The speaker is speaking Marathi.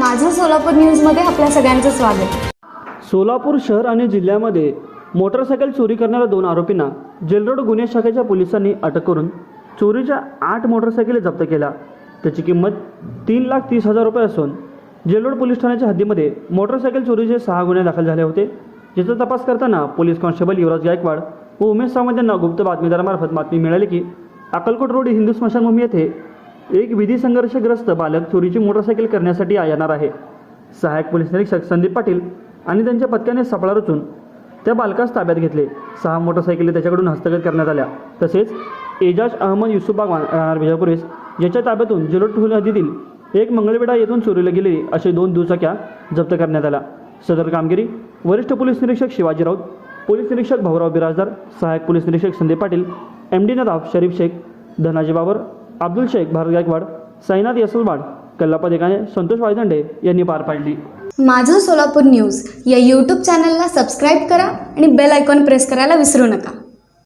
माझं सोलापूर न्यूजमध्ये आपल्या सगळ्यांचं स्वागत. सोलापूर शहर आणि जिल्ह्यामध्ये मोटरसायकल चोरी करणाऱ्या दोन आरोपींना जेलरोड गुन्हे शाखेच्या पोलिसांनी अटक करून चोरीच्या आठ मोटरसायकली जप्त केल्या. त्याची किंमत तीन लाख तीस हजार रुपये असून जेलरोड पोलीस ठाण्याच्या हद्दीमध्ये मोटरसायकल चोरीचे सहा गुन्हे दाखल झाले होते. याचा तपास करताना पोलीस कॉन्स्टेबल युवराज गायकवाड व उमेश सावंत यांना गुप्त बातमीदारामार्फत बातमी मिळाली की अक्कलकोट रोड हिंदू स्मशानभूमी येथे एक विधी संघर्षग्रस्त बालक चोरीची मोटरसायकल करण्यासाठी येणार आहे. सहाय्यक पोलीस निरीक्षक संदीप पाटील आणि त्यांच्या पथकाने सापळा रचून त्या बालकास ताब्यात घेतले. सहा मोटरसायकली त्याच्याकडून हस्तगत करण्यात आल्या. तसेच एजाज अहमद युसुफ बागवान राहणार विजापुरेस याच्या ताब्यातून जलोट नदीतील एक मंगळवेढा येथून चोरीला गेलेली असे दोन दुचाक्या जप्त करण्यात आल्या सदर कामगिरी वरिष्ठ पोलीस निरीक्षक शिवाजी राऊत पोलीस निरीक्षक भाऊराव बिराजदार सहाय्यक पोलीस निरीक्षक संदीप पाटील एम डी नदाफ शरीफ शेख धनाजी बाबर अब्दुल शेख भारत गायकवाड साईनाथ यसलवाड कल्लापदेकाने संतोष वायदंडे यांनी पार पाडली. माझं सोलापूर न्यूज या यूट्यूब चॅनलला सबस्क्राईब करा आणि बेल आयकॉन प्रेस करायला विसरू नका.